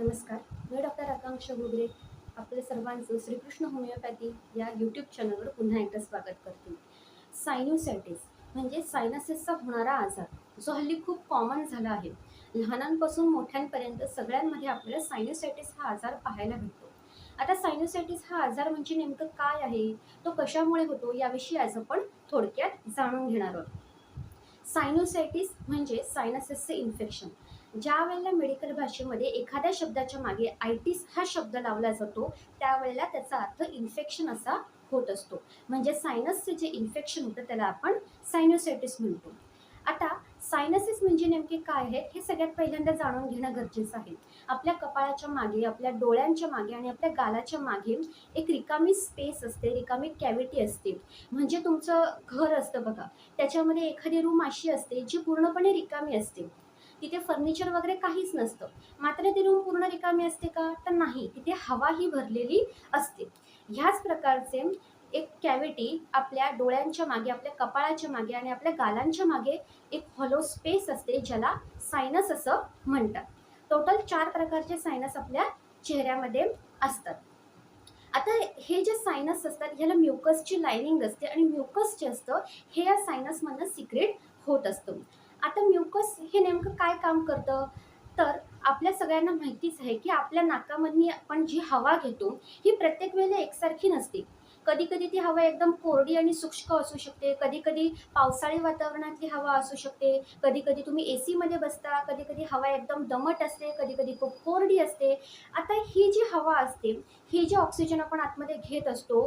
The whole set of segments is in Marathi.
नमस्कार. मी डॉक्टर आकांक्षा घुगरे आपल्या सर्वांचं श्रीकृष्ण होमिओपॅथी या यूट्यूब चॅनलवर पुन्हा एकदा स्वागत करते. सायनोसायटिस म्हणजे सायनसिसचा होणारा आजार जो हल्ली खूप कॉमन झाला आहे. लहानांपासून मोठ्यांपर्यंत सगळ्यांमध्ये आपल्याला सायनोसायटिस हा आजार पाहायला भेटतो. आता सायनोसायटिस हा आजार म्हणजे नेमकं काय आहे? तो कशामुळे होतो? याविषयी आज आपण थोडक्यात जाणून घेणार आहोत. सायनोसायटिस म्हणजे सायनसेसचे इन्फेक्शन ज्या वेळेला मेडिकल भाषेमध्ये एखाद्या शब्दाच्या मागे आयटिस हा शब्द लावला जातो त्यावेळेला त्याचा अर्थ इन्फेक्शन असा होत असतो. म्हणजे सायनसचे जे इन्फेक्शन होतं त्याला आपण सायनोसायटिस म्हणतो. सायनसिस म्हणजे नेमके काय आहे हे सगळ्यात पहिल्यांदा जाणून घेणं गरजेचं आहे. आपल्या कपाळाच्या मागे आपल्या डोळ्यांच्या मागे आणि आपल्या गालाच्या मागे एक रिकामी स्पेस असते रिकामी कॅव्हिटी असते. म्हणजे तुमचं घर असतं बघा. त्याच्यामध्ये एखादी रूम अशी असते जी पूर्णपणे रिकामी असते. तिथे फर्निचर वगैरे काहीच नसतं. मात्र ती रूम पूर्ण रिकामी असते का? तर नाही. तिथे हवाही भरलेली असते. ह्याच प्रकारचे एक कॅव्हिटी आपल्या डोळ्यांच्या मागे आपल्या कपाळाच्या मागे आणि आपल्या गालांच्या मागे एक हॉलो स्पेस असते ज्याला सायनस असं म्हणतात. टोटल चार प्रकारचे सायनस आपल्या चेहऱ्यामध्ये असतात. आता हे जे सायनस असतात ह्याला म्युकसची लायनिंग असते आणि म्युकस जे असतं हे या सायनसमधनं सिक्रेट होत असतं. आता म्युकस हे नेमकं काय काम करतं? तर आपल्या सगळ्यांना माहितीच आहे की आपल्या नाकामधनी आपण जी हवा घेतो ही प्रत्येक वेळेला एकसारखी नसते. कधी कधी ती हवा एकदम कोरडी आणि सूक्ष्म असू शकते. कधी कधी पावसाळी वातावरणातली हवा असू शकते. कधी कधी तुम्ही ए सीमध्ये बसता. कधी कधी हवा एकदम दमट असते. कधी कधी खूप कोरडी असते. आता ही जी हवा असते ही जी ऑक्सिजन आपण आतमध्ये घेत असतो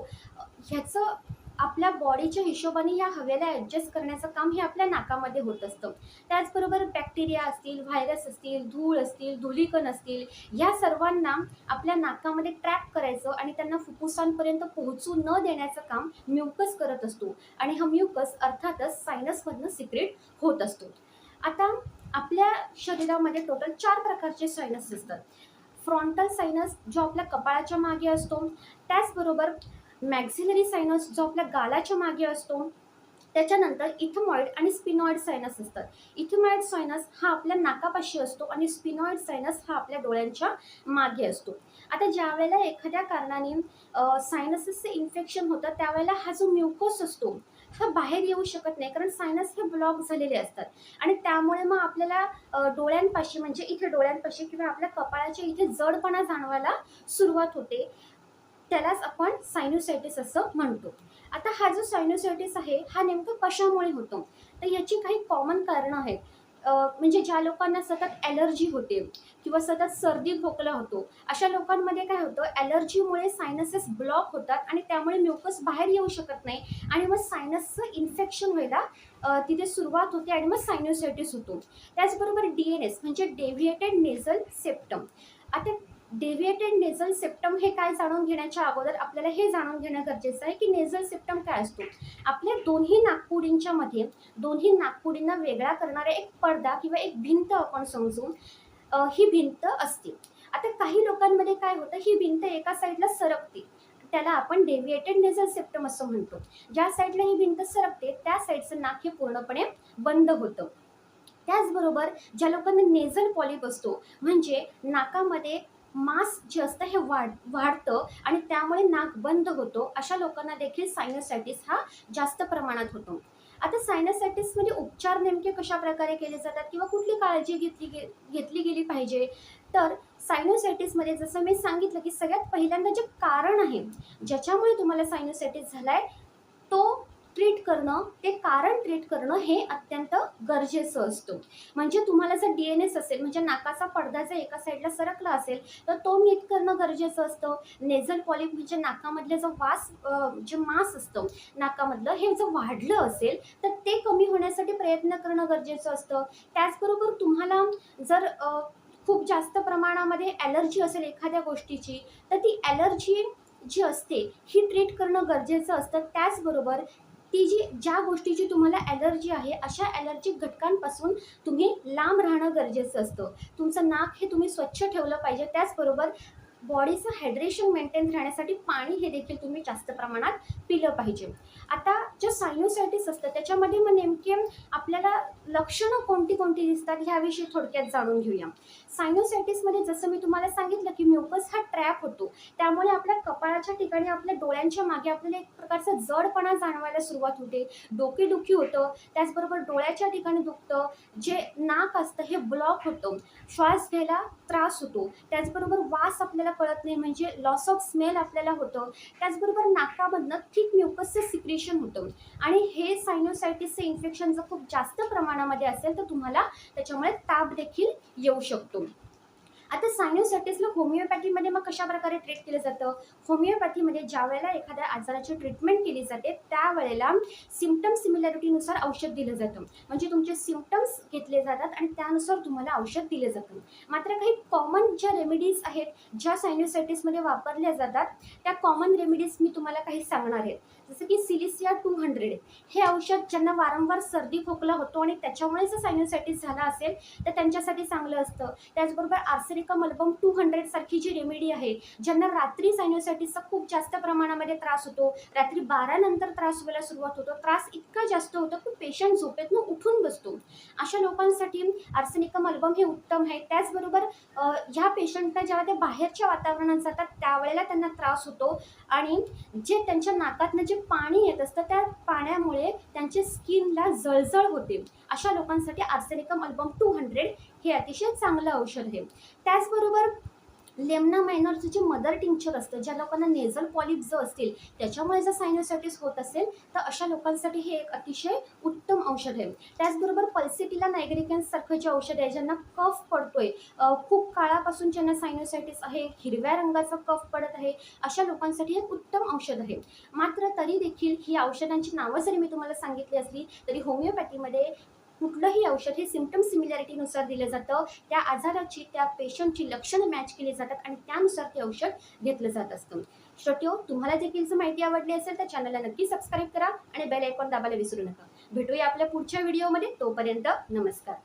ह्याचं आपल्या बॉडीच्या हिशोबाने या हवेला ॲडजस्ट करण्याचं काम हे आपल्या नाकामध्ये होत असतं. त्याचबरोबर बॅक्टेरिया असतील व्हायरस असतील धूळ असतील धुलीकण असतील या सर्वांना आपल्या नाकामध्ये ट्रॅप करायचं आणि त्यांना फुफ्फुसांपर्यंत पोहोचू न देण्याचं काम म्युकस करत असतो. आणि हा म्युकस अर्थातच सायनसमधनं सिक्रेट होत असतो. आता आपल्या शरीरामध्ये टोटल चार प्रकारचे सायनस असतात. फ्रॉन्टल सायनस जो आपल्या कपाळाच्या मागे असतो त्याचबरोबर मॅक्झिलरी सायनस जो आपल्या गालाच्या मागे असतो त्याच्यानंतर इथमॉइड आणि स्पिनॉइड सायनस असतात. इथमॉइड सायनस हा आपल्या नाकापाशी असतो आणि स्पिनॉइड सायनस हा आपल्या डोळ्यांच्या मागे असतो. आता ज्या वेळेला एखाद्या कारणाने सायनसिसचे इन्फेक्शन होतं त्यावेळेला हा जो म्युकोस असतो हा बाहेर येऊ शकत नाही कारण सायनस हे ब्लॉक झालेले असतात. आणि त्यामुळे मग आपल्याला डोळ्यांपाशी म्हणजे इथे डोळ्यांपाशी किंवा आपल्या कपाळाच्या इथे जडपणा जाणवायला सुरुवात होते. त्यालाच आपण सायनोसायटिस असं म्हणतो. आता हा जो सायनोसायटिस आहे हा नेमकं कशामुळे होतो? तर याची काही कॉमन कारणं आहेत. म्हणजे ज्या लोकांना सतत ॲलर्जी होते किंवा सतत सर्दी खोकला होतो अशा लोकांमध्ये काय होतं? ॲलर्जीमुळे सायनसेस ब्लॉक होतात आणि त्यामुळे म्युकस बाहेर येऊ शकत नाही आणि मग सायनसचं इन्फेक्शन व्हायला तिथे सुरुवात होते आणि मग सायनोसायटिस होतो. त्याचबरोबर डी एन एस म्हणजे डेव्हिएटेड नेझल सेप्टम आता डेव्हिएटेड नेझल सेप्टम हे काय जाणून घेण्याच्या अगोदर आपल्याला हे जाणून घेणं गरजेचं आहे की नेझल सिप्टम काय असतो? आपल्या दोन्ही नागपुडींच्या मध्ये दोन्ही नागपुडींना वेगळा करणारा एक पडदा किंवा एक भिंत आपण समजून ही भिंत असते. आता काही लोकांमध्ये काय होतं ही भिंत एका साईडला सरकते. त्याला आपण डेव्हिएटेड नेझल सेप्टम असं म्हणतो. ज्या साईडला ही भिंत सरकते त्या साईडचं नाक हे पूर्णपणे बंद होतं. त्याचबरोबर ज्या लोकांना नेझल पॉलिप असतो म्हणजे नाकामध्ये मास जे असतं हे वाढ वाढतं आणि त्यामुळे नाक बंद होतो अशा लोकांना देखील सायनोसायटिस हा जास्त प्रमाणात होतो. आता सायनोसायटिसमध्ये म्हणजे उपचार नेमके कशा प्रकारे केले जातात किंवा कुठली काळजी घेतली गे घेतली गेली पाहिजे? तर सायनोसायटिसमध्ये जसं मी सांगितलं की सगळ्यात पहिल्यांदा जे कारण आहे ज्याच्यामुळे तुम्हाला सायनोसायटिस झाला आहे तो ट्रीट करणं ते कारण ट्रीट करणं हे अत्यंत गरजेचं असतं. म्हणजे तुम्हाला जर डी एन एस असेल म्हणजे नाकाचा पडदा जर एका साईडला सरकला असेल तर तो नीट करणं गरजेचं असतं. नेझल पॉलिप म्हणजे नाकामधलं जो वास जे मास असतं नाकामधलं हे जर वाढलं असेल तर ते कमी होण्यासाठी प्रयत्न करणं गरजेचं असतं. त्याचबरोबर तुम्हाला जर खूप जास्त प्रमाणामध्ये ॲलर्जी असेल एखाद्या गोष्टीची तर ती ॲलर्जी जी असते ही ट्रीट करणं गरजेचं असतं. त्याचबरोबर ती जी ज्या गोष्टीची तुम्हाला ॲलर्जी आहे अशा ॲलर्जिक घटकांपासून तुम्ही लांब राहणं गरजेचं असतं. तुमचं नाक हे तुम्ही स्वच्छ ठेवलं पाहिजे. त्याचबरोबर बॉडीचं हायड्रेशन मेंटेन राहण्यासाठी पाणी हे देखील तुम्ही जास्त प्रमाणात पिलं पाहिजे. आता जे सायनोसायटिस असतं त्याच्यामध्ये मग नेमके आपल्याला लक्षणं कोणती कोणती दिसतात ह्याविषयी थोडक्यात जाणून घेऊया. सायनोसायटिसमध्ये जसं मी तुम्हाला सांगितलं की म्युकस हा ट्रॅप होतो. त्यामुळे आपल्या कपाळाच्या ठिकाणी आपल्या डोळ्यांच्या मागे आपल्याला एक प्रकारचा जडपणा जाणवायला सुरुवात होते. डोकेदुखी होतं त्याचबरोबर डोळ्याच्या ठिकाणी दुखतं जे नाक असतं हे ब्लॉक होतं. श्वास घ्यायला त्रास होतो. त्याचबरोबर वास आपल्याला कळत नाही. म्हणजे लॉस ऑफ स्मेल आपल्याला होतं. त्याचबरोबर नाकामधनं थिक म्युकसचं सिक्रेशन होतं. आणि हे सायनोसायटिसचं इन्फेक्शन जर खूप जास्त प्रमाणामध्ये असेल तर तुम्हाला त्याच्यामुळे ताप देखील येऊ शकतो. आता सायनोसायटिसला होमिओपॅथीमध्ये मग कशा प्रकारे ट्रीट केलं जातं? होमिओपॅथीमध्ये ज्या वेळेला एखाद्या आजाराची ट्रीटमेंट केली जाते त्यावेळेला सिमटम सिमिलॅरिटीनुसार औषध दिलं जातं. म्हणजे तुमचे सिमटम्स घेतले जातात आणि त्यानुसार तुम्हाला औषध दिलं जातं. मात्र काही कॉमन ज्या रेमेडीज आहेत ज्या सायनोसायटिसमध्ये वापरल्या जातात त्या कॉमन रेमेडीज मी तुम्हाला काही सांगणार आहेत जसं की सिलिसिया टू हंड्रेड हे औषध ज्यांना वारंवार सर्दी खोकला होतो आणि त्याच्यामुळे जर सायनोसायटिस झाला असेल तर त्यांच्यासाठी चांगलं असतं. त्याचबरोबर आर्सेनिका मल्बम टू हंड्रेड सारखी जी रेमेडी आहे ज्यांना रात्री सायनोसायटिसचा खूप जास्त प्रमाणामध्ये त्रास होतो रात्री बारा नंतर त्रास व्हायला सुरुवात होतो त्रास इतका जास्त होतो की पेशंट झोपेतनं उठून बसतो. अशा लोकांसाठी आर्सेनिका मलबम हे उत्तम आहे. त्याचबरोबर ह्या पेशंटना जेव्हा ते बाहेरच्या वातावरणात जातात त्यावेळेला त्यांना त्रास होतो आणि जे त्यांच्या नाकातनं जे पाणी येत असतं त्या पाण्यामुळे त्यांच्या स्किनला जळजळ होते. अशा लोकांसाठी आर्सेनिकम अल्बम टू हंड्रेड हे अतिशय चांगलं औषध आहे. त्याचबरोबर लेमना मायनरचं जे मदर टिंक्चर असतं ज्या लोकांना नेझल पॉलिप जो असतील त्याच्यामुळे जर सायनोसायटिस होत असेल तर अशा लोकांसाठी हे एक अतिशय उत्तम औषध आहे. त्याचबरोबर पल्सिटिला नायग्रिकन्ससारखं जे औषध आहे ज्यांना कफ पडतोय खूप काळापासून ज्यांना सायनोसायटिस आहे हिरव्या रंगाचा कफ पडत आहे अशा लोकांसाठी हे उत्तम औषध आहे. मात्र तरी देखील ही औषधांची नावं जरी मी तुम्हाला सांगितली असली तरी होमिओपॅथीमध्ये कुठलंही औषध हे सिमटम सिमिलॅरिटीनुसार दिलं जातं. त्या आजाराची त्या पेशंटची लक्षणं मॅच केली जातात आणि त्यानुसार ते औषध घेतलं जात असतं. श्रोत्यो तुम्हाला देखील जर माहिती आवडली असेल तर चॅनलला नक्की सबस्क्राईब करा आणि बेल आयकॉन दाबायला विसरू नका. भेटूया आपल्या पुढच्या व्हिडिओमध्ये तोपर्यंत नमस्कार.